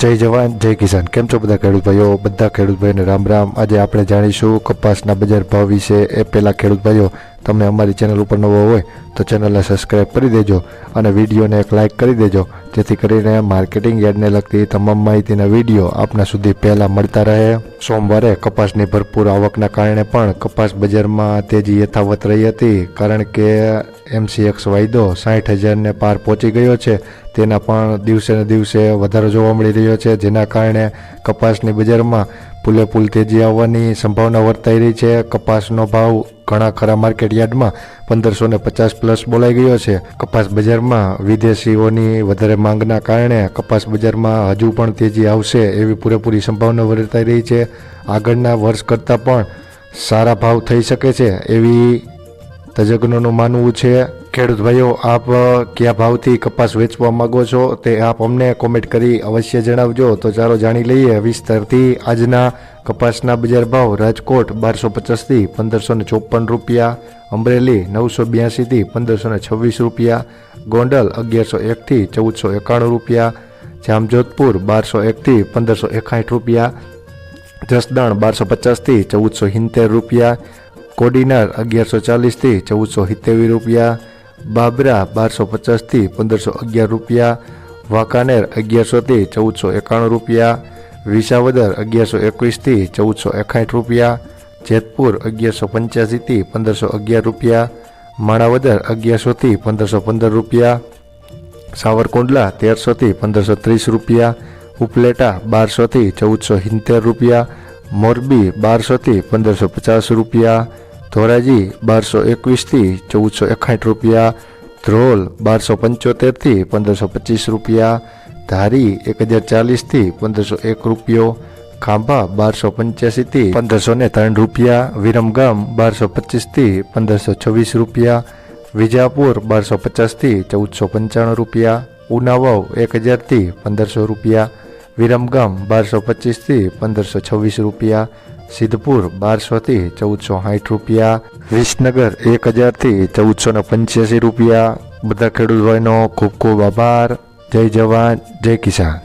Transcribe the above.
જય જવાન, જય કિસાન. કેમ છો બધા ખેડૂત ભાઈઓ? બધા ખેડૂત ભાઈઓને રામ રામ. આજે આપણે જાણીશું કપાસના બજાર ભાવ વિશે એ પહેલાં ખેડૂત ભાઈઓ તમે અમારી ચેનલ ઉપર નવો હોય તો ચેનલને સબસ્ક્રાઈબ કરી દેજો અને વિડીયોને એક લાઇક કરી દેજો. જેથી કરીને માર્કેટિંગ યાર્ડને લગતી તમામ માહિતીના વીડિયો આપના સુધી પહેલાં મળતા રહે. સોમવારે કપાસની ભરપૂર આવકના કારણે પણ કપાસ બજારમાં તેજી યથાવત રહી હતી. કારણ કે એમસીએક્સ વાયદો સાઠ હજારને પાર પહોંચી ગયો છે. તેના પણ દિવસે ને દિવસે વધારો જોવા મળી રહ્યો છે. જેના કારણે કપાસની બજારમાં પુલે પુલ તેજી આવવાની સંભાવના વર્તાઈ રહી છે. કપાસનો ભાવ ઘણા ખરા માર્કેટ યાર્ડમાં પંદરસો ને પચાસ પ્લસ બોલાઈ ગયો છે. કપાસ બજારમાં વિદેશીઓની વધારે માંગના કારણે કપાસ બજારમાં હજુ પણ તેજી આવશે એવી પૂરેપૂરી સંભાવના વર્તાઈ રહી છે. આગળના વર્ષ કરતાં પણ સારા ભાવ થઈ શકે છે એવી તજજ્ઞોનું માનવું છે. ખેડૂત ભાઈઓ, આપ કયા ભાવથી કપાસ વેચવા માંગો છો તે આપ અમને કોમેન્ટ કરી અવશ્ય જણાવજો. તો ચાલો જાણી લઈએ વિસ્તારથી આજના કપાસના બજાર ભાવ. રાજકોટ બારસો પચાસથી પંદરસો ને ચોપન રૂપિયા, અમરેલી નવસો બ્યાસીથી પંદરસો ને છવ્વીસ રૂપિયા, ગોંડલ અગિયારસો એકથી ચૌદસો એકાણું રૂપિયા, જામજોધપુર બારસો એકથી પંદરસો એકાઠ રૂપિયા, જસદણ બારસો પચાસથી ચૌદસો સિત્તેર રૂપિયા, કોડીનાર અગિયારસો ચાલીસથી ચૌદસો સિત્તેવીસ રૂપિયા બાબરા બારસો પચાસથી પંદરસો અગિયાર રૂપિયા, વાંકાનેર અગિયારસોથી ચૌદસો એકાણું રૂપિયા, વિસાવદર અગિયારસો એકવીસથી ચૌદસો એકાઠ રૂપિયા, જેતપુર અગિયારસો પંચ્યાસીથી પંદરસો અગિયાર રૂપિયા, માણાવદર અગિયારસોથી પંદરસો પંદર રૂપિયા, સાવરકુંડલા તેરસોથી પંદરસો ત્રીસ રૂપિયા, ઉપલેટા બારસોથી ચૌદસો સિત્તેર રૂપિયા, મોરબી બારસોથી પંદરસો પચાસ રૂપિયા ધોરાજી, બારસો એકવીસથી ચૌદસો એકાઠ રૂપિયા, ધ્રોલ, બારસો પંચોતેરથી પંદરસો પચીસ રૂપિયા, ધારી એક હજાર ચાલીસથી પંદરસો એક રૂપિયો, ખાંભા, બારસો પંચ્યાસીથી પંદરસો ને ત્રણ રૂપિયા, વિરમગામ, બારસો પચીસથી પંદરસો છવ્વીસ રૂપિયા, વિજાપુર, બારસો પચાસથી ચૌદસો પંચાણું રૂપિયા, ઉનાવાવ એક હજારથી પંદરસો રૂપિયા, વિરમગામ, બારસો પચીસથી પંદરસો છવ્વીસ રૂપિયા સિદ્ધપુર બારસોથી ચૌદસો સાઠ રૂપિયા, વિસનગર એક હજારથી ચૌદસો ને પંચ્યાસી રૂપિયા. બધા ખેડૂત ભાઈનો ખૂબ ખૂબ આભાર. જય જવાન, જય કિસાન.